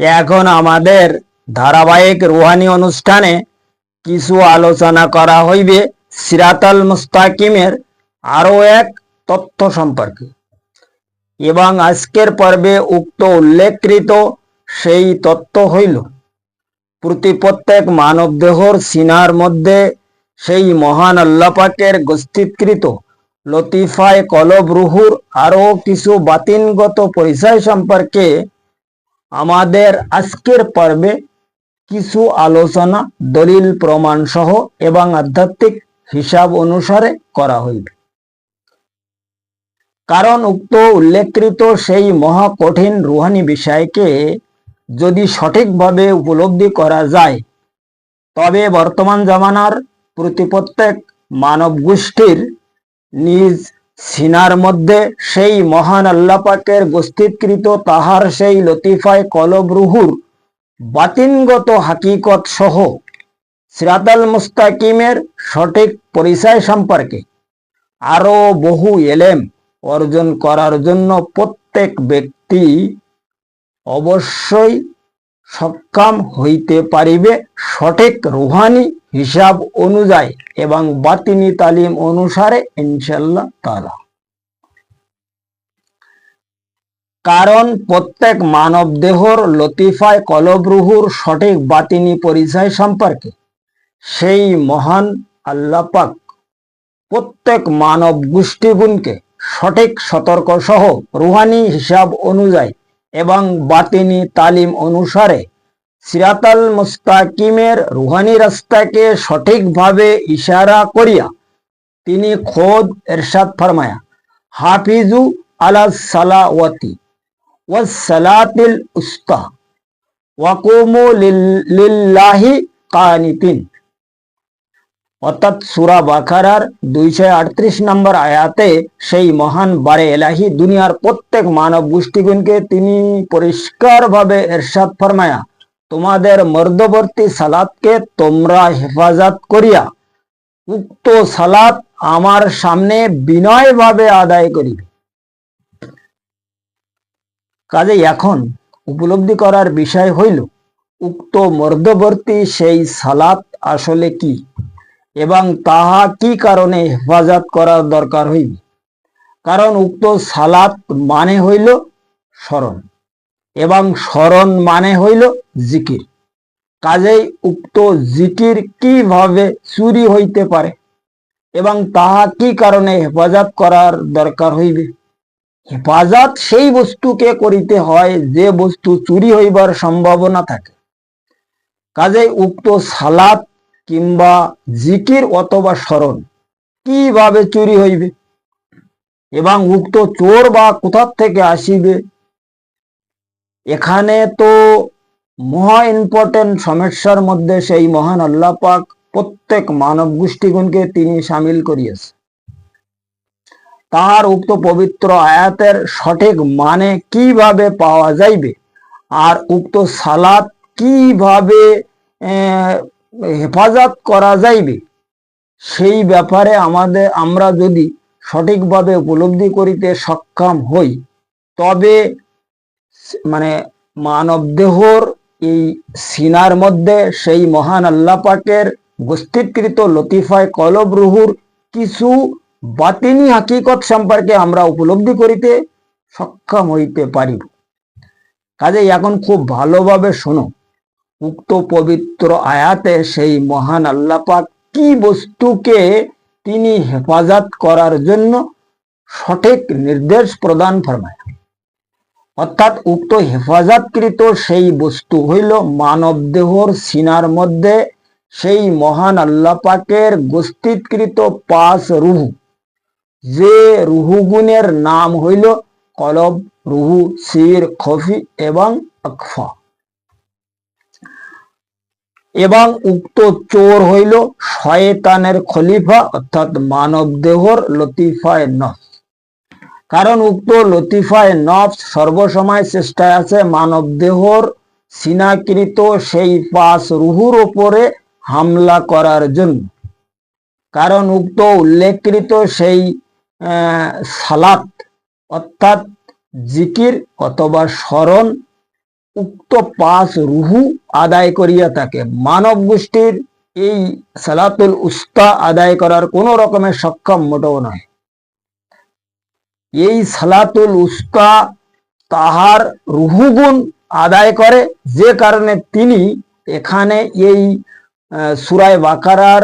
এখন আমাদের ধারাবাহিক রুহানি অনুষ্ঠানে কিছু আলোচনা করা হইবে সিরাতাল মুস্তাকিমের আরও এক তথ্য সম্পর্কে। এবং আজকের পর্বে উক্ত উল্লেখকৃত সেই তত্ত্ব হইল, প্রতি প্রত্যেক মানব দেহর সিনার মধ্যে সেই মহান আল্লাপাকের গোষ্ঠীকৃত লতিফায় কলব রুহুর আরও কিছু বাতিনগত পরিচয় সম্পর্কে আমাদের আজকের পর্বে কিছু আলোচনা, দলিল, প্রমাণ সহ এবং আধ্যাত্মিক হিসাব অনুসারে করা হইবে। কারণ উক্ত উল্লেখকৃত সেই মহা কঠিন রুহানি বিষয়কে যদি সঠিকভাবে উপলব্ধি করা যায়, তবে বর্তমান জামানার প্রতি প্রত্যেক মানব গোষ্ঠীর নিজ সিনার মধ্যে সেই মহান আল্লাপাকের গোষ্ঠীকৃত তাহার সেই লতিফায় কলব রুহুর বাতিনগত হাকিকত সহ সিরাতাল মুস্তাকিমের সঠিক পরিচয় সম্পর্কে আরও বহু এলেম অর্জন করার জন্য প্রত্যেক ব্যক্তি অবশ্যই সক্ষম হইতে পারিবে। সঠিক রুহানি হিসাব অনুযায়ী এবং বাতিনি তালিম অনুসারে ইনশাল্লাহ তালা কারণ প্রত্যেক মানব দেহর লতিফায় কলবরুহুর সঠিক বাতিনি পরিচয় সম্পর্কে সেই মহান আল্লাপাক প্রত্যেক মানব গোষ্ঠীগুণকে সঠিক সতর্ক সহ রুহানি হিসাব অনুযায়ী এবং বাতিনি তালিম অনুসারে সিরাতাল মুস্তাকিমের রুহানি রাস্তাকে সঠিকভাবে ইশারা করিয়া তিনি খোদ এরশাদ ফরমায়া, হাফিজু আলা সালাওয়াতি ওয়াসালাতিল উস্তা ওয়াকুমু লিল্লাহি কানিতিন। অর্থাৎ সুরা বাখারার দুইশো আটত্রিশ নম্বর আয়াতে সেই মহান বারে এলাহি দুনিয়ার প্রত্যেক মানব গোষ্ঠীগুণকে তিনি পরিষ্কারভাবে এরশাদ ফরমায়া, তোমাদের মর্দবর্তী সালাদকে তোমরা হেফাজত করিয়া, উক্ত সালাদ আমার সামনে বিনয়ভাবে আদায় করিবে। কাজে এখন উপলব্ধি করার বিষয় হইল, উক্ত মর্দবর্তী সেই সালাত আসলে কি? এবং তাহা কি কারণে হেফাজত করার দরকার হইবে? কারণ উক্ত সালাত মানে হইল স্মরণ এবং স্মরণ মানে হইল জিকির। কাজেই উক্ত জিকির কীভাবে চুরি হইতে পারে এবং তাহা কি কারণে হেফাজত করার দরকার হইবে? হেফাজত সেই বস্তুকে করিতে হয় যে বস্তু চুরি হইবার সম্ভাবনা থাকে। কাজেই উক্ত সালাত কিংবা জিকির অথবা স্মরণ, কীভাবে চুরি হইবে? এবং উক্ত চোর বা কোথার থেকে আসিবে? এখানে তো মহা ইম্পর্টেন্ট সমস্যার মধ্যে সেই মহান আল্লাহ পাক প্রত্যেক মানব গোষ্ঠীগুণকে তিনি সামিল করিয়েছে। তাহার উক্ত পবিত্র আয়াতের সঠিক মানে কীভাবে পাওয়া যাইবে? আর উক্ত সালাত কীভাবে হেফাজত করা যাইবে, সেই ব্যাপারে আমাদের, আমরা যদি সঠিকভাবে উপলব্ধি করিতে সক্ষম হই, তবে মানে মানব দেহর এই সিনার মধ্যে সেই মহান আল্লাহ পাকের গোষ্ঠীকৃত লতিফায় কলব রুহুর কিছু বাতিনি হাকিকত সম্পর্কে আমরা উপলব্ধি করিতে সক্ষম হইতে পারিব। কাজে এখন খুব ভালোভাবে শোনো উক্ত পবিত্র আয়াতে সেই মহান আল্লাহ পাক কি বস্তুকে তিনি হেফাজত করার জন্য সঠিক নির্দেশ প্রদান ফরমায়। অর্থাৎ উক্ত হেফাজতকৃত সেই বস্তু হইল মানব দেহর সিনার মধ্যে সেই মহান আল্লাহ পাকের গোষ্ঠীকৃত পাঁচ রুহু। যে রুহুগুণের নাম হইল কলব, রুহু, সির, খফি এবং আকফা। এবং উক্ত চোর হইল শয়তানের খলিফা, অর্থাৎ মানব দেহর লতিফায় নফ কারণ উক্ত লতিফায় নফ সর্বসময় চেষ্টায় আছে মানব দেহর সিনাকৃত সেই পাঁচ রুহুর ওপরে হামলা করার জন্য। কারণ উক্ত উল্লেখকৃত সেই সালাত, অর্থাৎ জিকির অথবা স্মরণ উক্ত পাঁচ রুহু আদায় করিয়া থাকে। মানব গোষ্ঠীর এই সালাতুল উস্তা আদায় করার কোন রকমের সক্ষম মোটেও নয়। এই সালাতুল উস্তা তাহার রুহুগুণ আদায় করে, যে কারণে তিনি এখানে এই সুরায় বাকারার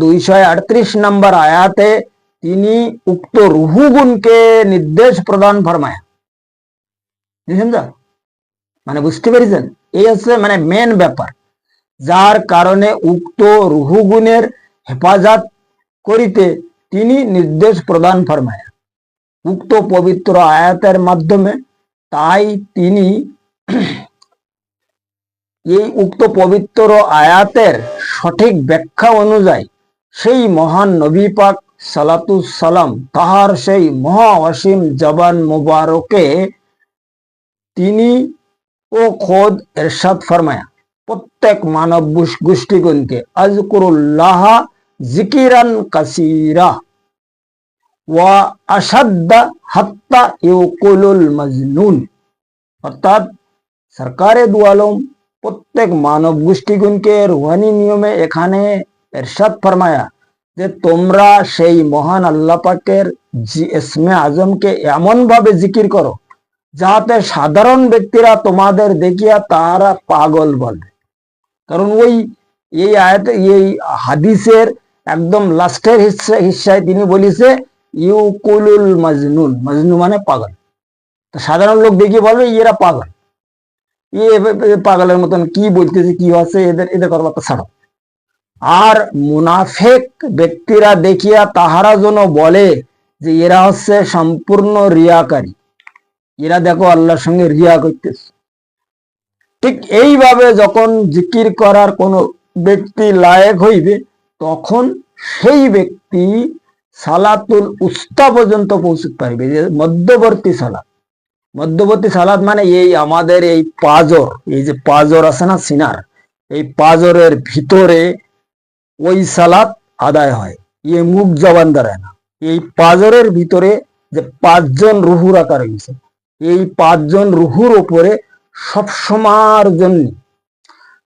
দুইশো আটত্রিশ নম্বর আয়াতে তিনি উক্ত রুহুগুণকে নির্দেশ প্রদান ফরমায়। বুঝলেন? মানে বুঝতে পেরেছেন? এই হচ্ছে মানে মেন ব্যাপার। যার কারণে উক্ত রুহুগুণের হেফাজত করিতে তিনি নির্দেশ প্রদান ফরমায়। উক্ত পবিত্র আয়াতের মাধ্যমে তাই তিনি এই উক্ত পবিত্র আয়াতের সঠিক ব্যাখ্যা অনুযায়ী সেই মহান নবী পাক সালাম, তাহার সেই মহা অসীম জবান মুবারকে তিনি ও খোদ এরশাদ ফরমায়া প্রত্যেক মানব গোষ- গোষ্ঠীগণকে আজকুরুল্লাহ জিকিরান কাসিরা ওয়া আসাদ্দা হাত্তা ইউকুলুল মজনুন অর্থাৎ সরকারে দুয়ালম প্রত্যেক মানব গোষ্ঠীগণকে রুহানি নিয়মে এখানে এরশাদ ফরমায়া যে তোমরা সেই মহান আল্লাহ পাকের জি- ইসমে আজমকে এমন ভাবে জিকির করো যাতে সাধারণ ব্যক্তিরা তোমাদের দেখিয়া তারা পাগল বলে। কারণ ওই, এই আয়াতে, এই হাদিসের একদম লাস্টের হিস্সায় তিনি বলিছে, ইউকুলুল মাজনুন মাজনু মানে পাগল। তো সাধারণ লোক দেখিয়ে বলবে, এরা পাগল। এ পাগলের মতন কি বলতেছে, কি হচ্ছে, এদের এদের কথাবার্তা ছাড়ো। আর মুনাফেক ব্যক্তিরা দেখিয়া তাহারা যেন বলে যে এরা হচ্ছে সম্পূর্ণ রিয়াকারী। এরা দেখো আল্লাহর সঙ্গে রিয়া করতেছে। ঠিক এইভাবে যখন জিকির করার কোন ব্যক্তি লায়েক হইবে, তখন সেই ব্যক্তি সালাতুল উস্তা পর্যন্ত পৌঁছতে পারবে, যে মধ্যবর্তী সালাত। মধ্যবর্তী সালাত মানে এই আমাদের এই পাজর, এই যে পাজর আছে না, সিনার, এই পাজরের ভিতরে ওই সালাত আদায় হয় ইয়ে মুখ জবান দাঁড়ায় না। এই পাজরের ভিতরে যে পাঁচজন রুহু রাখা রয়েছে এই পাঁচজন রুহুর উপরে সব সময়ের জন্য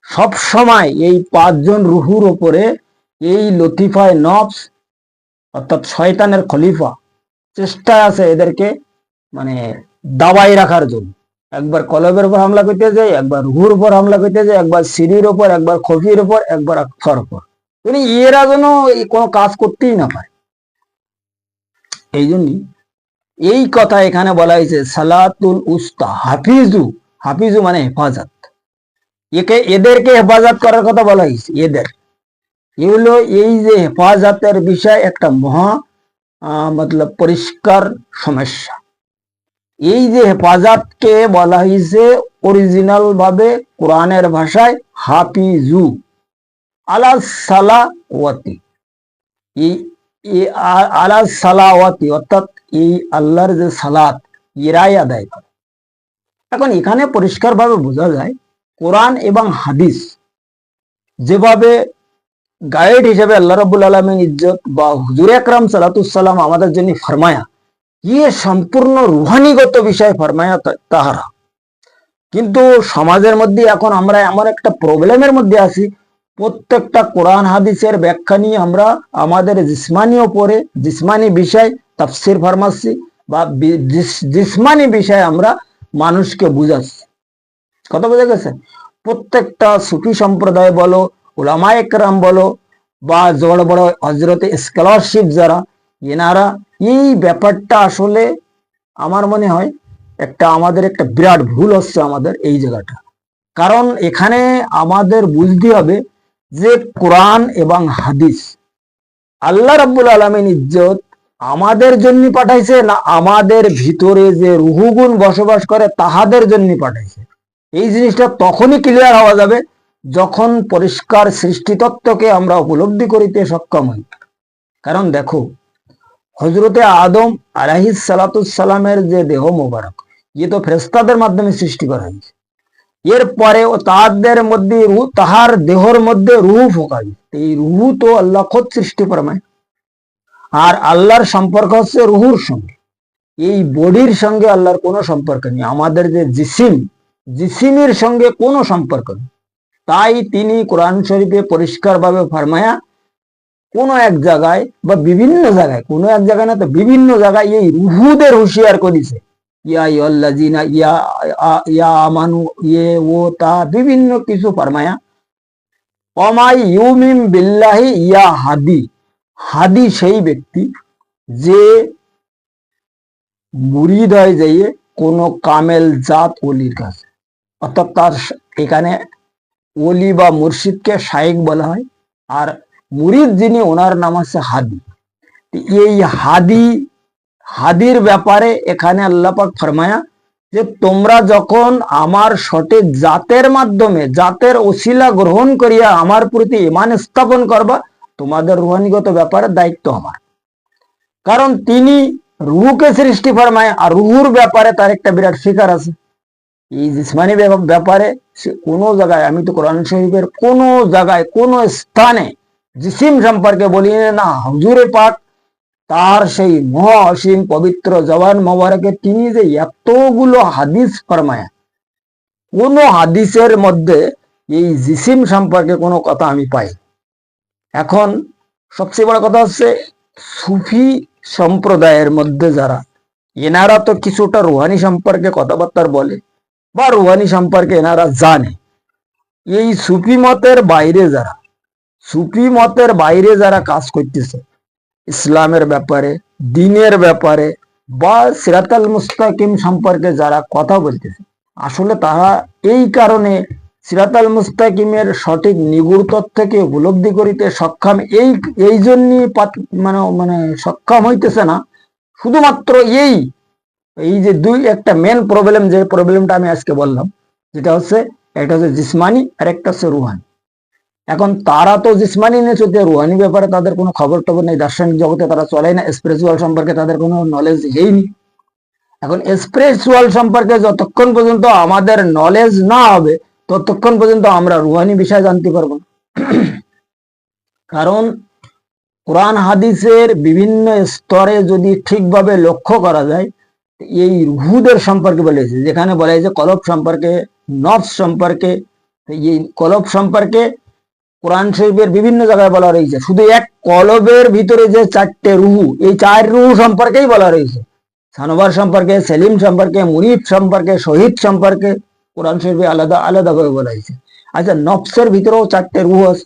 সব সময় এই পাঁচজন রুহুর উপরে এই লতিফায় নফস, অর্থাৎ শয়তানের খলিফা চেষ্টা আছে এদেরকে মানে দাবাই রাখার জন্য। একবার কলবের উপর হামলা করতে যায়, একবার রুহুর উপর হামলা করতে যায়, একবার সিঁড়ির উপর, একবার খফির উপর, একবার আকফার উপর। মানে এরা যেন কোনো কাজ করতেই না পারে। এই জন্যই এই কথা এখানে বলা হয়েছে, সালাতুল উস্তা, হাফিজু হাফিজু মানে হেফাজত। একে, এদেরকে হেফাজত করার কথা বলা হয়েছে, এদের। এগুলো এই যে হেফাজতের বিষয় একটা মহা মতলব পরিষ্কার সমস্যা। এই যে হেফাজতকে বলা হয়েছে অরিজিনাল ভাবে কোরআনের ভাষায় হাফিজু, আলা সালাওয়াতি। এই আলা সালাওয়াতি, অর্থাৎ এই আল্লাহর যে সালাত এরাই আদায় করে। এখন এখানে পরিষ্কারভাবে বোঝা যায়, কোরআন এবং হাদিস যেভাবে গাইড হিসেবে আল্লাহ রাব্বুল আলমিন ইজ্জত বা হুজুর আকরাম সালাতুসাল্লাম আমাদের জন্য ফরমায়া ইয়ে সম্পূর্ণ রুহানিগত বিষয় ফরমায়া তাহারা। কিন্তু সমাজের মধ্যে এখন আমরা এমন একটা প্রবলেমের মধ্যে আছি, প্রত্যেকটা কোরআন, হাদিসের ব্যাখ্যা নিয়ে আমরা আমাদের জিসমানি ওপরে জিসমানি বিষয় তাফসির ফার্মাসি বা জিসমানি বিষয় আমরা মানুষকে বুঝাচ্ছি। কথা বোঝা গেছে? প্রত্যেকটা সুফি সম্প্রদায় বলো ওলামা একরাম বলো, বা বড় বড় হজরতে স্কলারশিপ যারা এনারা এই ব্যাপারটা আসলে আমার মনে হয় একটা আমাদের একটা বিরাট ভুল হচ্ছে আমাদের এই জায়গাটা। কারণ এখানে আমাদের বুঝতে হবে যে কোরআন এবং হাদিস আল্লাহ রাব্বুল আলমিন ইজ্জত আমাদের জন্য পাঠাইছে না আমাদের ভিতরে যে রুহুগুণ বসবাস করে তাহাদের জন্য পাঠাইছে? এই জিনিসটা তখনই ক্লিয়ার হওয়া যাবে যখন পরিষ্কার সৃষ্টিতত্ত্বকে আমরা উপলব্ধি করিতে সক্ষম হই। কারণ দেখো হজরতে আদম আলাহিস সালামের যে দেহ মোবারক ইয়ে তো ফেরেস্তাদের মাধ্যমে সৃষ্টি করা হয়েছে। এরপরে ও তাদের মধ্যে রুহ, তাহার দেহর মধ্যে রুহু ফোকাই এই রুহু তো আল্লাহ খোদ সৃষ্টি ফরমায়। আর আল্লাহর সম্পর্ক হচ্ছে রুহুর সঙ্গে। এই বডির সঙ্গে আল্লাহর কোনো সম্পর্ক নেই, আমাদের যে জিসিম, জিসিমের সঙ্গে কোনো সম্পর্ক নেই। তাই তিনি কোরআন শরীফে পরিষ্কারভাবে ফরমায়া কোন এক জায়গায় বা বিভিন্ন জায়গায়, কোন এক জায়গায় না তো বিভিন্ন জায়গায় এই রুহুদের হুঁশিয়ার করেছে। ইয়া ইয়াল্লাজিনা ইয়া ইয়া আমানু ইয়ে ও, তা, বিভিন্ন কিছু ফরমায়া। অমাই ইউমিম বিল্লাহি ইয়া হাদি। হাদি সেই ব্যক্তি যে মুরিদ হয়ে যাইয়ে কোন কামেল জাত অলির কাছে। অর্থাৎ তার এখানে ওলি বা মুর্শিদকে শাইক বলা হয়, আর মুরিদ যিনি ওনার নাম হচ্ছে হাদি। এই হাদি, হাদির ব্যাপারে এখানে আল্লাপাক ফরমায়া যে তোমরা যখন আমার সঠিক জাতের মাধ্যমে, জাতের ওসিলা গ্রহণ করিয়া আমার প্রতি ইমান স্থাপন করবা তোমাদের রুহানিগত ব্যাপারে দায়িত্ব আমার। কারণ তিনি রুহুকে সৃষ্টি ফরমায় আর রুহুর ব্যাপারে তার একটা বিরাট শিকার আছে। এই জিসমানি ব্যাপারে কোনো জায়গায়, আমি তো কোরআন শরীফের কোনো জায়গায়, কোনো স্থানে জিসিম সম্পর্কে বলি না হুজুরে পাক তার সেই মহা অসীম পবিত্র জওয়ান মোবারকে তিনি যে এতগুলো হাদিস ফরমায়া, কোন হাদিসের মধ্যে এই জিসিম সম্পর্কে কোনো কথা আমি পাই এখন সবচেয়ে বড় কথা হচ্ছে সুফি সম্প্রদায়ের মধ্যে যারা, এনারা তো কিছুটা রুহানি সম্পর্কে কথাবার্তা বলে বা রুহানি সম্পর্কে এনারা জানে। এই সুফি মতের বাইরে যারা, সুফি মতের বাইরে যারা কাজ করতেছে, ইসলামের ব্যাপারে, দিনের ব্যাপারে বা সিরাতাল মুস্তাকিম সম্পর্কে যারা কথা বলতেছে, আসলে তারা এই কারণে সিরাতাল মুস্তাকিমের সঠিক নিগুড় তথ্যকে উপলব্ধি করিতে সক্ষম এই এই জন্যই মানে মানে সক্ষম হইতেছে না। শুধুমাত্র এই এই যে দুই, একটা মেন প্রবলেম যে প্রবলেমটা আমি আজকে বললাম, যেটা হচ্ছে একটা হচ্ছে জিসমানি আর একটা হচ্ছে রুহানি। এখন তারা তো জিসমানি নিয়ে চলতে রুহানি ব্যাপারে তাদের কোনো খবর টবর নেই, দার্শনিক জগতে তারা চলে না স্পিরিচুয়াল সম্পর্কে তাদের কোনো নলেজ হয়নি এখন স্পিরিচুয়াল সম্পর্কে যতক্ষণ পর্যন্ত আমাদের নলেজ না হবে ততক্ষণ পর্যন্ত আমরা রুহানি বিষয় জানতে পারব না। কারণ কোরআন হাদিসের বিভিন্ন স্তরে যদি ঠিকভাবে লক্ষ্য করা যায়, এই রুহুদের সম্পর্কে বলেছে যেখানে বলা হয়েছে, কলব সম্পর্কে, নফস সম্পর্কে, এই কলব সম্পর্কে কোরআন শরীফের বিভিন্ন জায়গায় বলা রয়েছে। শুধু এক কলবের ভিতরে যে চারটে রুহু, এই চার রুহু সম্পর্কেই বলা রয়েছে। সানোবার সম্পর্কে, সেলিম সম্পর্কে মুনিফ সম্পর্কে, শহীদ সম্পর্কে কোরআন শরীফে আলাদা আলাদা করে বলা হয়েছে। আচ্ছা নফসের ভিতরেও চারটে রুহ আছে,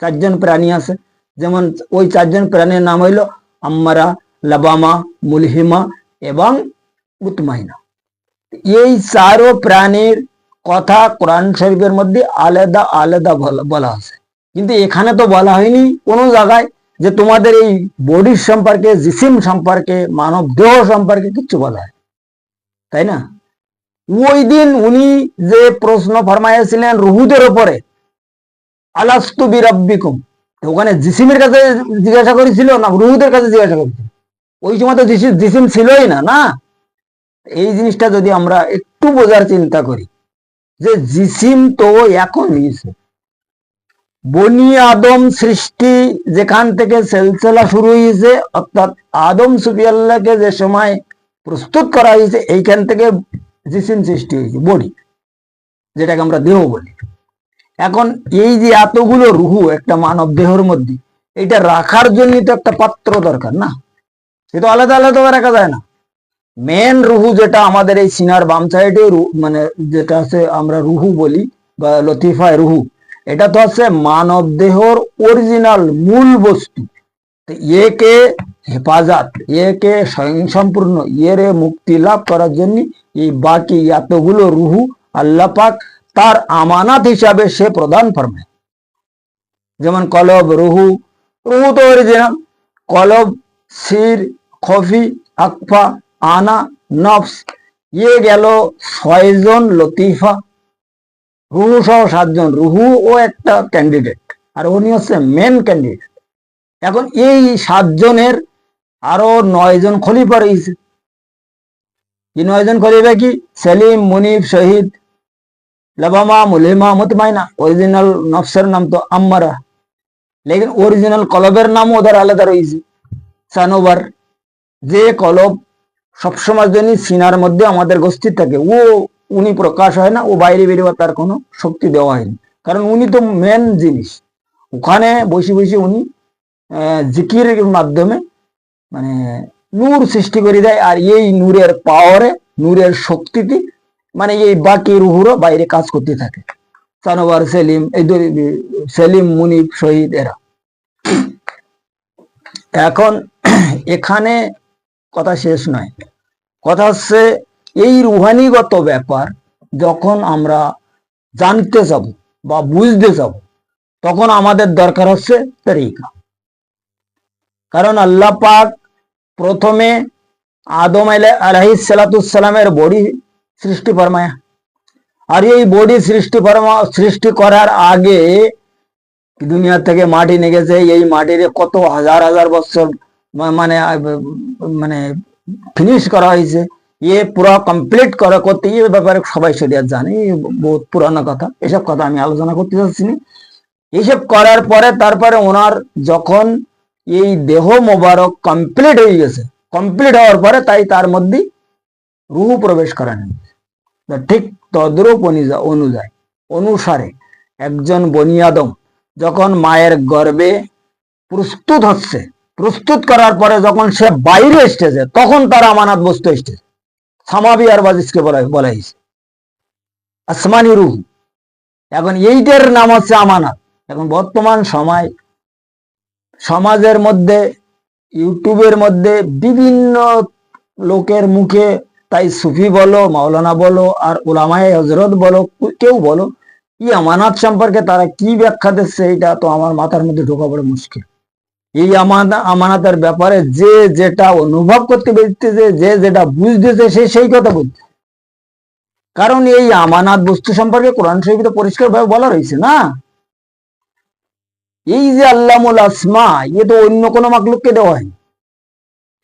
চারজন প্রাণী আছে। যেমন ওই চারজন প্রাণীর নাম হইল আম্মারা, লাবামা, মুলহিমা এবং উতমাইনা। এই চারো প্রাণীর কথা কোরআন শরীফের মধ্যে আলাদা আলাদা বলা- বলা আছে। কিন্তু এখানে তো বলা হয়নি কোনো জায়গায় যে তোমাদের এই বডির সম্পর্কে, জিসিম সম্পর্কে মানব দেহ সম্পর্কে কিচ্ছু বলা হয়। তাই না? ওই দিন উনি যে প্রশ্ন ফরমাইয়াছিলেন রুহুদের ওপরে আলাস্তু বিরব্বিকুম ওখানে জিসিমের কাছে জিজ্ঞাসা করেছিল না রুহুদের কাছে জিজ্ঞাসা করেছিল? ওই সময় তো জিসিম ছিলই না না? এই জিনিসটা যদি আমরা একটু বোঝার চিন্তা করি, যে জিসিম তো এখন হয়েছে বনি আদম সৃষ্টি যেখান থেকে সেলসেলা শুরু হয়েছে অর্থাৎ আদম সুফিয়াল্লাহকে যে সময় প্রস্তুত করা হয়েছে এইখান থেকে জিসিম সৃষ্টি হয়েছে বডি যেটাকে আমরা দেহ বলি। এখন এই যে এতগুলো রুহু, একটা মানব দেহর মধ্যে, এটা রাখার জন্য তো একটা পাত্র দরকার না? সে তো আলাদা আলাদা রাখা যায় না। মেন রুহু যেটা আমাদের এই সিনার বাম সাইডে মানে যেটা আছে আমরা রুহু বলি, বা লতিফায় রুহু, এটা তো হচ্ছে মানব দেহর অরিজিনাল মূল বস্তু। একে হেফাজত, একে স্বয়ংসম্পূর্ণ এর মুক্তি লাভ করার জন্য এই বাকি এতগুলো রুহু আল্লাহ পাক তার আমানাত হিসাবে সে প্রদান ফরমায়। যেমন কলব, রুহু রুহু তো অরিজিনাল কলব, সির, খফি, আকফা, আনা, নফস ইয়ে গেল ছয়জন লতিফা, রুহু সহ সাতজন রুহু ও একটা ক্যান্ডিডেট আর উনি হচ্ছে মেন ক্যান্ডিডেট এখন এই সাতজনের আরও নয় জন খলিফা রয়েছে কি নয় জন খলিফা কি? সেলিম মুনিফ শহীদ লাবামা মুলিমা মুতমাইনা অরিজিনাল নফসের নাম তো আম্মারা। লেকিন অরিজিনাল কলবের নাম ওদের আলাদা রয়েছে। সানোবার যে কলব সবসময় জন্য সিনার মধ্যে আমাদের গোষ্ঠী থাকে ও উনি প্রকাশ হয় না ও বাইরে বেরোবার তার কোনো শক্তি দেওয়া হয়নি কারণ উনি তো মেন জিনিস। ওখানে বসে বসে উনি আহ, জিকিরের মাধ্যমে মানে নূর সৃষ্টি করে দেয়, আর এই নূরের পাওয়ারে নূরের শক্তিতে মানে এই বাকি রুহুরও বাইরে কাজ করতে থাকে। সানোয়ার, সেলিম, এই সেলিম, মুনিব, শহীদ, এরা। এখন এখানে কথা শেষ নয়। কথা হচ্ছে, এই রুহানিগত ব্যাপার যখন আমরা জানতে যাব বা বুঝতে যাব, তখন আমাদের দরকার হচ্ছে তরিকা। কারণ আল্লাহ পাক প্রথমে আদম আলহি সালাতুসালামের বডি সৃষ্টি ফরমায়া। আর এই বডি সৃষ্টি সৃষ্টি করার আগে দুনিয়া থেকে মাটি নিয়ে গেছে এই মাটির কত হাজার হাজার বছর মানে মানে ফিনিশ করা হয়েছে ইয়ে পুরো কমপ্লিট করা করতে এই ব্যাপারে সবাই শরিয়াত জানে বহুত পুরানো কথা। এসব কথা আমি আলোচনা করতে চাচ্ছি না। এইসব করার পরে তারপরে ওনার যখন এই দেহ মোবারক কমপ্লিট হয়ে গেছে। কমপ্লিট হওয়ার পরে তাই তার মধ্যে রুহু প্রবেশ করেন ঠিক তদ্রূপ অনুযায়ী, অনুসারে একজন বনিয়াদম যখন মায়ের গর্ভে প্রস্তুত হচ্ছে, প্রস্তুত করার পরে যখন সে বাইরে এসতেছে তখন তার আমানাত বস্তু এসতেছে সামাবি আর বাজিসকে বলা হয়েছে। আসমানি রুহ। এখন এইটার নাম হচ্ছে আমানাত। এখন বর্তমান সময় সমাজের মধ্যে, ইউটিউবের মধ্যে বিভিন্ন লোকের মুখে, তাই সুফি বলো, মাওলানা বলো, আর ওলামায় হজরত বলো, কেউ বলো ই আমানাত সম্পর্কে তারা কি ব্যাখ্যা দিচ্ছে, এটা তো আমার মাথার মধ্যে ঢোকা বড় মুশকিল। এই আমানা, আমানাতের ব্যাপারে যে যেটা অনুভব করতে পেরেছে, যে যেটা বুঝতেছে, সে সেই কথা বলছে। কারণ এই আমানাত বস্তু সম্পর্কে কোরআন শরীফে পরিষ্কার ভাবে বলা রয়েছে না? এই যে আল্লামুল আসমা ইয়ে তো অন্য কোনো মাকলুককে দেওয়া হয়নি।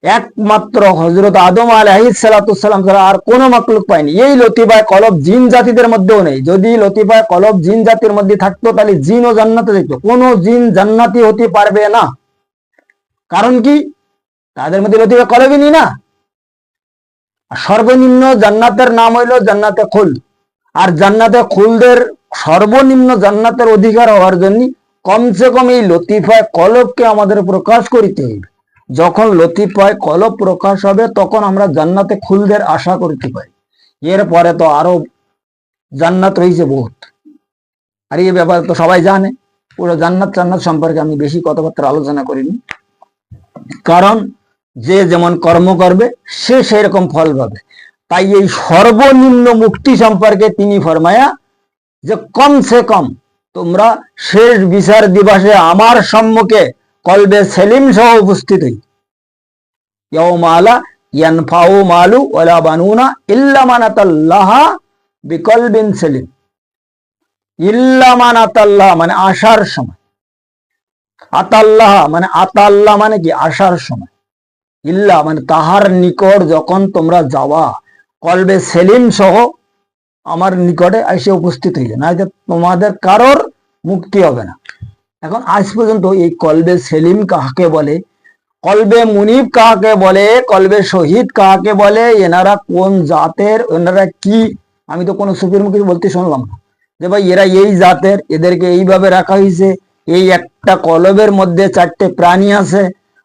একমাত্র হজরত আদম আলহি সালাতাম ছাড়া আর কোন মাকলুক পায়নি। এই লতিফায় কলব জিন জাতিদের মধ্যেও নেই। যদি লতিফায় কলব জিন জাতির মধ্যে থাকতো, তাহলে জিন ও জান্নাতে যেত। কোন জিন জান্নাতি হতে পারবে না। কারণ কি? তাদের মধ্যে লতিফা কলবই নি। না সর্বনিম্ন জান্নাতের নাম হইল জান্নাতে খুল। আর জান্নাতে খুলদের সর্বনিম্ন জান্নাতের অধিকার হওয়ার জন্য কমসে কম এই লতিফায় কলবকে আমাদের প্রকাশ করিতে হইবে। যখন লতিফায় কলব প্রকাশ হবে, তখন আমরা জান্নাতে খুলদের আশা করতে পারি। এরপরে তো আরও জান্নাত রয়েছে বহুত। আর এই ব্যাপারে তো সবাই জানে, পুরো জান্নাত জান্নাত সম্পর্কে আমি বেশি কথাবার্তা আলোচনা করিনি। কারণ যে যেমন কর্ম করবে, সে সেরকম ফল পাবে। তাই এই সর্বনিম্ন মুক্তি সম্পর্কে তিনি ফরমায়া যে কমসে কম তোমরা শেষ বিচার দিবসে আমার সম্মুখে কলবে সেলিম সহ উপস্থিত মানাতাল্লাহ মানে আসার সময়। আতাল্লাহ মানে আতাল্লাহ মানে কি? আসার সময়। ইল্লা মানে তাহার নিকট যখন তোমরা যাওয়া, কলবে সেলিম সহ আমার নিকটে এসে উপস্থিত হইলে, না তোমাদের কারোর মুক্তি হবে না। এখন আজ পর্যন্ত এই কলবে সেলিম কাহাকে বলে, কলবে মুনিব কাহাকে বলে, কলবে শহীদ কাহাকে বলে, এনারা কোন জাতের, এনারা কি? আমি তো কোনো সুফির মুখে বলতে শুনলাম না। যে ভাই, এরা এই জাতের, এদেরকে এইভাবে রাখা হয়েছে এই একটা কলবের মধ্যে চারটে প্রাণী আছে,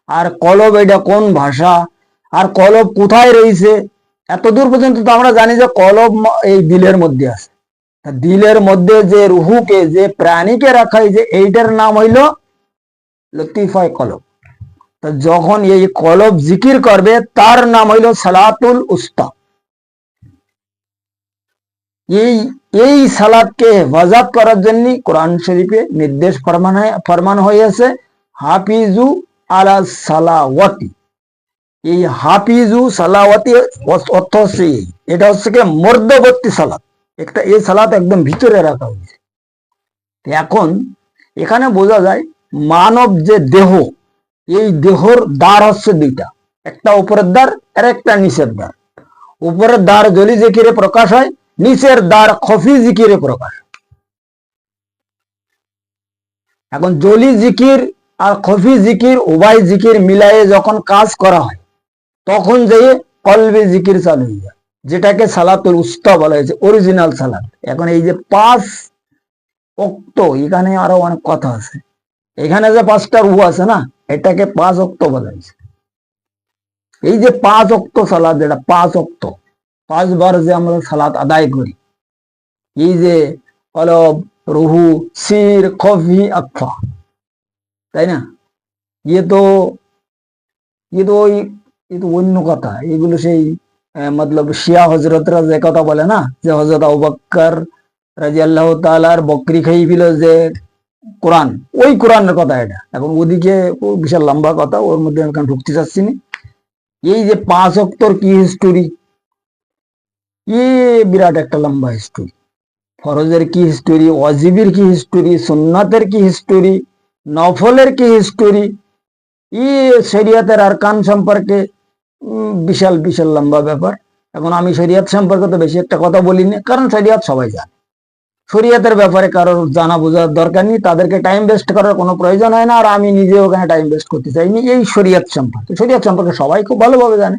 আর কলব এটা কোন ভাষা, আর কলব কোথায় রয়েছে এত দূর পর্যন্ত তো আমরা জানি যে কলব এই দিলের মধ্যে আছে। দিলের মধ্যে যে রুহুকে, যে প্রাণীকে রাখা হয়েছে এইটার নাম হইল লতিফায় কলব। তা যখন এই কলব জিকির করবে, তার নাম হইল সালাতুল উস্তা। এই এই সালাদকে হেফাজত করার জন্য কোরআন শরীফে নির্দেশ ফরমান ফরমানো হয়েছে হাফিজু আলা সালাওয়াতি। এই হাফিজু সালাওয়াতি অর্থ হচ্ছে এটা হচ্ছে কি মর্দবর্তী সালাত। একটা এই সালাত একদম ভিতরে রাখা হয়েছে। এখন এখানে বোঝা যায় মানব যে দেহ, এই দেহর দ্বার হচ্ছে দুইটা। একটা উপরের দ্বার আর একটা নিচের দ্বার। উপরের দ্বার জলি জিকিরে প্রকাশ হয়, নিচের দ্বার খফি জিকিরে প্রকাশ। এখন জলি জিকির আর খফি জিকির, উভয় জিকির মিলায়ে যখন কাজ করা হয় তখন যে কলবে জিকির চালু হয়ে যায়, যেটাকে সালাতুল উস্তা বলা হয়েছে অরিজিনাল সালাত। এখন এই যে পাঁচ অক্ত এখানে আরও অনেক কথা আছে। এখানে যে পাঁচটা রু আছে না, এটাকে পাঁচ অক্ত বলা হয়েছে। এই যে পাঁচ অক্ত সালাদ যেটা পাঁচ অক্ত পাঁচবার যে আমরা সালাত আদায় করি, এই যে কলব, রুহু, সির কফি আফা তাই না? ইয়ে তো ইয়ে তো ওই এ তো অন্য কথা। এগুলো সেই মতলব শিয়া হজরতরা যে কথা বলে না, যে হজরত আবুবাক্কর রাজি আল্লাহ তালার বকরি খাই ফেল যে কোরআন, ওই কোরআনের কথা এটা। এখন ওদিকে বিশাল লম্বা কথা, ওর মধ্যে আমি ঢুকতে চাচ্ছি না। এই যে পাঁচ অক্তর কি হিস্টোরি এ বিরাট একটা লম্বা হিস্টোরি ফরজের কি হিস্টোরি ওয়াজিবের কি হিস্টোরি সুন্নাতের কি হিস্টোরি নফলের কি হিস্টোরি ই শরিয়াতের আরকান সম্পর্কে বিশাল বিশাল লম্বা ব্যাপার। এখন আমি শরিয়াত সম্পর্কে তো বেশি একটা কথা বলি না কারণ শরিয়াত সবাই জানে। শরিয়াতের ব্যাপারে কারোর জানা বোঝার দরকার নেই, তাদেরকে টাইম ওয়েস্ট করার কোনো প্রয়োজন হয় না, আর আমি নিজে ওখানে টাইম ওয়েস্ট করতে চাইনি এই শরিয়াত সম্পর্কে। শরিয়াত সম্পর্কে সবাই খুব ভালোভাবে জানে।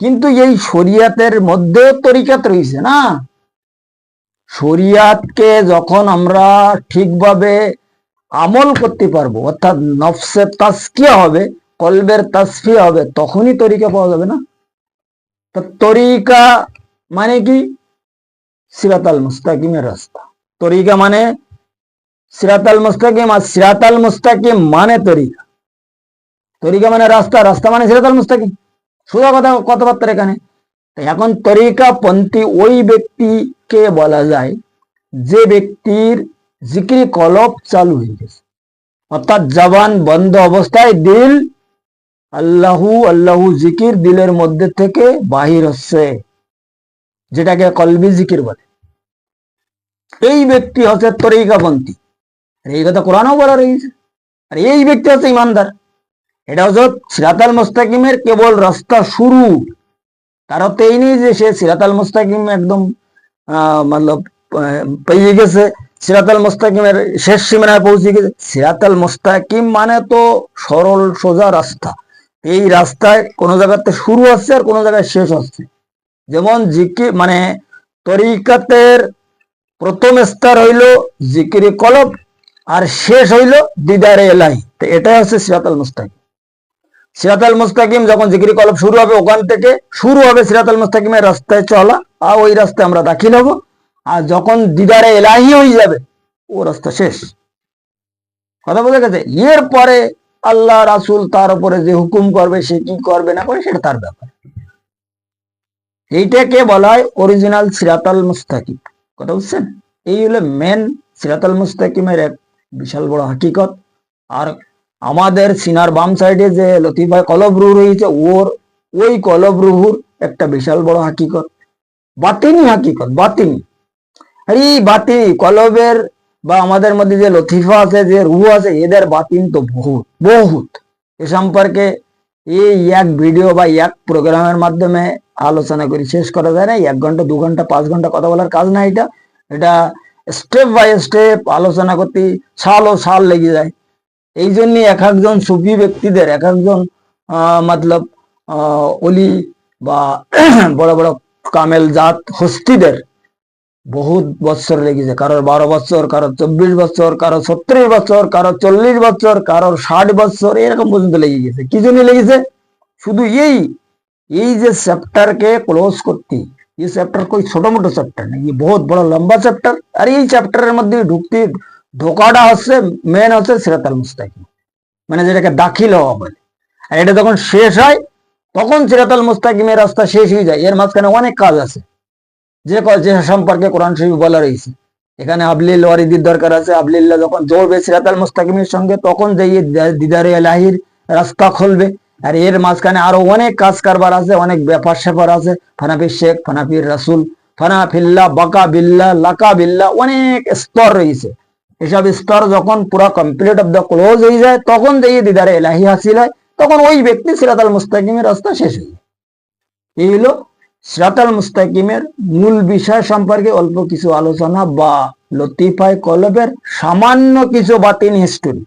কিন্তু এই শরিয়াতের মধ্যে তরিকাত রয়েছে না। শরিয়াতকে যখন আমরা ঠিকভাবে আমল করতে পারব, অর্থাৎ নফসে তাস্কিয়া হবে কলবের তাসফিয়া হবে, তখনই তরিকা পাওয়া যাবে না? তো তরিকা মানে কি? সিরাতাল মুস্তাকিমের রাস্তা। তরিকা মানে সিরাতাল মুস্তাকিম আর সিরাতাল মুস্তাকিম মানে তরিকা। তরিকা মানে রাস্তা রাস্তা মানে সিরাতাল মুস্তাকিম। সোজা কথা কথাবার্তা এখানে। এখন তরিকা পন্থী ওই ব্যক্তিকে বলা যায় যে ব্যক্তির জিক্রি কলব চালু হয়ে গেছে। অর্থাৎ জবান বন্ধ অবস্থায় দিল আল্লাহু আল্লাহু জিকির দিলের মধ্যে থেকে বাহির হচ্ছে, যেটাকে কলবি জিকির বলে। এই ব্যক্তি হচ্ছে তরিকাপন্থী। আর এই কথা কোরআনও বলা রয়েছে। আর এই ব্যক্তি হচ্ছে ইমানদার। এটা হচ্ছে সিরাতাল মুস্তাকিমের কেবল রাস্তা শুরু। তার অর্থ এই নেই যে সে সিরাতাল মুস্তাকিম একদম মতলব পেয়ে গেছে, সিরাতাল মুস্তাকিমের শেষ সীমানায় পৌঁছে গেছে। সিরাতাল মুস্তাকিম মানে তো সরল, সোজা রাস্তা। এই রাস্তায় কোনো জায়গাতে শুরু হচ্ছে আর কোনো জায়গায় শেষ হচ্ছে। যেমন জিকি মানে তরিকাতের প্রথম স্তর হইল জিকিরি কলব আর শেষ হইল দিদারে এলাই তো এটাই হচ্ছে সিরাতাল মুস্তাকিম। সিরাতাল মুস্তাকিম যখন জিকিরি কলব শুরু হবে, ওখান থেকে শুরু হবে সিরাতাল মুস্তাকিমের রাস্তায় চলা। আর ওই রাস্তায় আমরা দাখিল হব। আর যখন দিদারে এলাহি হয়ে যাবে, ও রাস্তা শেষ। কথা বোঝা গেছে? এর পরে আল্লাহ রাসুল তার উপরে যে হুকুম করবে, সে কি করবে না করে সেটা তার ব্যাপার। এইটাকে বলা হয় অরিজিনাল সিরাতাল মুস্তাকিম। কথা বুঝছেন? এই হলো মেন সিরাতাল মুস্তাকিমের এক বিশাল বড় হাকিকত। আর আমাদের সিনার বাম সাইডে যে লতিফায় কলব রুহ রয়েছে, ওর ওই কলব রুহুর একটা বিশাল বড় হাকিকত। বাতিনি হাকিকত, বাতিনি। আর বাতিনি, কলবের বা আমাদের মধ্যে যে লতিফা আছে, যে রুহ আছে, এদের বাতিন তো বহুত বহুত। এ সম্পর্কে এই এক ভিডিও বা এক প্রোগ্রামের মাধ্যমে আলোচনা করি, শেষ করা যায় না। এক ঘণ্টা, দু ঘণ্টা, পাঁচ ঘণ্টা কথা বলার কাজ না এটা। এটা স্টেপ বাই স্টেপ আলোচনা করতে সাল ও সাল লেগে যায়। এই জন্য এক একজন সুফি ব্যক্তিদের, এক একজন মতলব অলি বা বড় বড় কামেল জাত হস্তিদের বহুত বছর লেগেছে, কারোর বারো বছর কারোর চব্বিশ বছর কারও ছত্রিশ বছর কারও চল্লিশ বছর কারোর ষাট বছর এরকম পর্যন্ত লেগে গেছে। কি জন্য লেগেছে? শুধু এই এই যে চ্যাপ্টারকে ক্লোজ করতে, এই চ্যাপ্টার কই? ছোট মোটো চ্যাপ্টার না এই বহুত বড়, লম্বা চ্যাপ্টার আর এই চ্যাপ্টারের মধ্যে ঢুকতে ধোকাটা হচ্ছে মেন হচ্ছে সিরাতাল মুস্তাকিম। মানে যেটাকে দাখিল হওয়া বলে। আর এটা যখন শেষ হয়, তখন সিরাতাল মুস্তাকিমের রাস্তা শেষ হয়ে যায়। এর মাঝখানে অনেক কাজ আছে। যে যে সম্পর্কে কোরআন শরীফ বলা রয়েছে। এখানে আবলিল ওয়ারিদির দরকার আছে। আবলিল্লাহ যখন জড়বে সিরাতাল মুস্তাকিমের সঙ্গে, তখন যে দিদারে এলাহির রাস্তা খুলবে। আর এর মাঝখানে আরও অনেক কাজ কারবার আছে, অনেক ব্যাপার স্যাপার আছে। ফানাফি শেখ ফানাফির রাসুল ফানাফিল্লা বাকা বিল্লা লাকা বিল্লা অনেক স্তর রয়েছে। এসব স্তর যখন পুরো কমপ্লিট অফ দ্য ক্লোজ হয়ে যায়, তখন যে দিদারে এলাহি হাসিল হয়, তখন ওই ব্যক্তি সিরাতাল মুস্তাকিমের রাস্তা শেষ হয়ে যায়। এই হলো সিরাতাল মুস্তাকিমের মূল বিষয় সম্পর্কে অল্প কিছু আলোচনা বা লতিফায় কলবের সামান্য কিছু বাতিন হিস্টোরি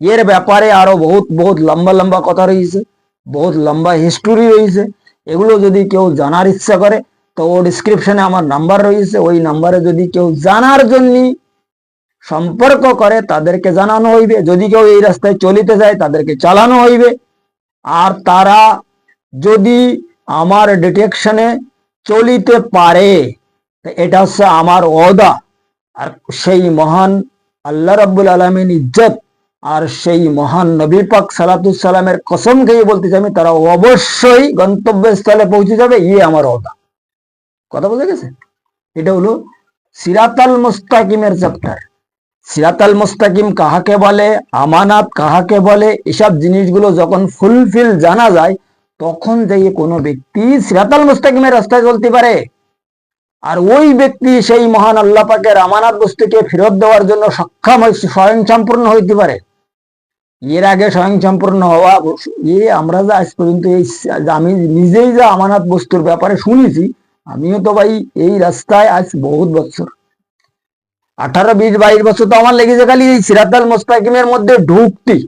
এর ব্যাপারে আরও বহুত বহুত লম্বা লম্বা কথা রয়েছে, বহুত লম্বা হিস্টোরি রয়েছে। এগুলো যদি কেউ জানার ইচ্ছা করে, তো ও ডিসক্রিপশনে আমার নাম্বার রয়েছে। ওই নাম্বারে যদি কেউ জানার জন্য সম্পর্ক করে, তাদেরকে জানানো হইবে। যদি কেউ এই রাস্তায় চলিতে যায়, তাদেরকে চালানো হইবে। আর তারা যদি আমার ডিটেকশনে চলিতে পারে। এটা হচ্ছে আমার ওদা আর সেই মহান আল্লাহ রাব্বুল আলমিন ইজ্জত আর সেই মহান নবী পাক সালাতুসালামের কসম খেয়ে বলতে চাই তারা অবশ্যই গন্তব্যস্থলে পৌঁছে যাবে ইয়ে আমার ওদা কথা বোঝা গেছে? এটা হলো সিরাতাল মুস্তাকিমের চ্যাপ্টার সিরাতাল মুস্তাকিম কাহাকে বলে? আমানাত কাহাকে বলে? এসব জিনিসগুলো যখন ফুলফিল জানা যায় তখন যাইয়ে কোনো ব্যক্তি সিরাতাল মুস্তাকিমের রাস্তায় চলতে পারে, আর ওই ব্যক্তি সেই মহান আল্লাহ পাকের বস্তুকে ফেরত দেওয়ার জন্য সক্ষম হয় স্বয়ং সম্পূর্ণ হইতে পারে। এর আগে স্বয়ং সম্পূর্ণ হওয়া এ আমরা যা আজ পর্যন্ত এই আমি নিজেই যা আমানাত বস্তুর ব্যাপারে শুনেছি, আমিও তো ভাই এই রাস্তায় আজ বহুত বছর। আঠারো, বিশ, বাইশ বছর তো আমার লেগেছে খালি এই সিরাতাল মোস্তাকিমের মধ্যে ঢুকতি।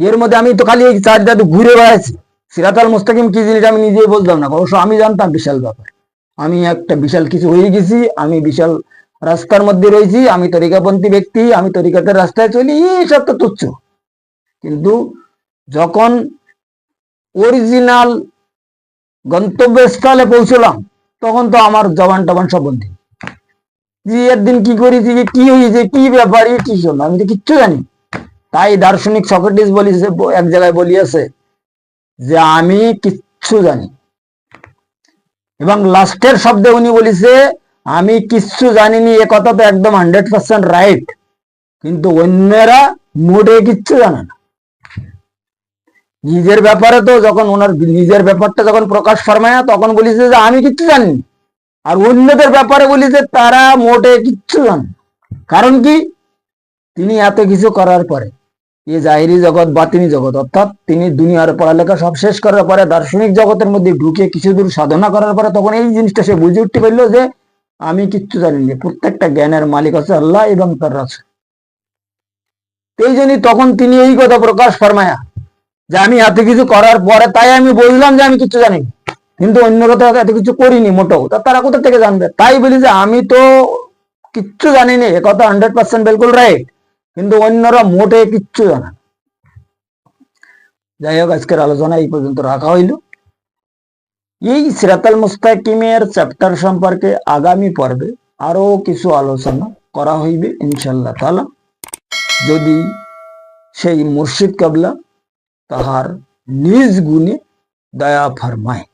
এর মধ্যে আমি তো খালি এই চার জাদু ঘুরে বেড়াচ্ছি সিরাতাল মোস্তাকিম কি জিনিস আমি নিজেই বলতাম না, অবশ্য আমি জানতাম বিশাল ব্যাপার। আমি একটা বিশাল কিছু হয়ে গেছি, আমি বিশাল রাস্তার মধ্যে রয়েছি, আমি তরিকাপন্থী ব্যক্তি, আমি তরিকাতের রাস্তায় চলি এইসব তো তুচ্ছ। কিন্তু যখন অরিজিনাল গন্তব্যস্থলে পৌঁছলাম, তখন তো আমার জবান টবান সব বন্ধ। যে একদিন কি করেছি কি হয়েছে, কি ব্যাপার কি শোনো আমি তো কিচ্ছু জানি। তাই দার্শনিক সক্রেটিস বলিছে এক জায়গায় বলিয়াছে যে আমি কিচ্ছু জানি। এবং লাস্টের শব্দে উনি বলিছে, আমি কিচ্ছু জানিনি, এ কথা তো একদম হান্ড্রেড পার্সেন্ট রাইট কিন্তু অন্যরা মোটে কিচ্ছু জানে না। নিজের ব্যাপারে তো যখন ওনার নিজের ব্যাপারটা যখন প্রকাশ ফরমায় তখন বলিছে যে আমি কিচ্ছু জানি আর অন্যদের ব্যাপারে বলিছে, তারা মোটে কিচ্ছু জানে কারণ কি? তিনি এত কিছু করার পরে এ জাহিরি জগৎ বাতিনি জগৎ, অর্থাৎ তিনি দুনিয়ার পড়ালেখা সব শেষ করার পরে দার্শনিক জগতের মধ্যে ঢুকে কিছু দূর সাধনা করার পরে তখন এই জিনিসটা সে বুঝে উঠতে পারল যে আমি কিচ্ছু জানি না। প্রত্যেকটা জ্ঞানের মালিক আছে আল্লাহ এবং তার রাসূল। এই জন্যই তখন তিনি এই কথা প্রকাশ ফরমায়া যে আমি এত কিছু করার পরে তাই আমি বললাম যে আমি কিছু জানি কিন্তু অন্য কথা এত কিছু করিনি, মোটেও। তারা কোথা থেকে জানবে? তাই বলি যে আমি তো কিচ্ছু জানি না। এ কথা হান্ড্রেড পার্সেন্ট বিলকুল রাইট কিন্তু অন্যরা মোটে কিচ্ছু জানে না। যাই হোক, আজকের আলোচনা এই পর্যন্ত রাখা হইল। এই সিরাতাল মুস্তাকিমের চ্যাপ্টার সম্পর্কে আগামী পর্বে আরও কিছু আলোচনা করা হইবে ইনশাল্লাহ তালা যদি সেই মুর্শিদ কাবলা তাহার নিজ গুণে দয়া ফরমায়।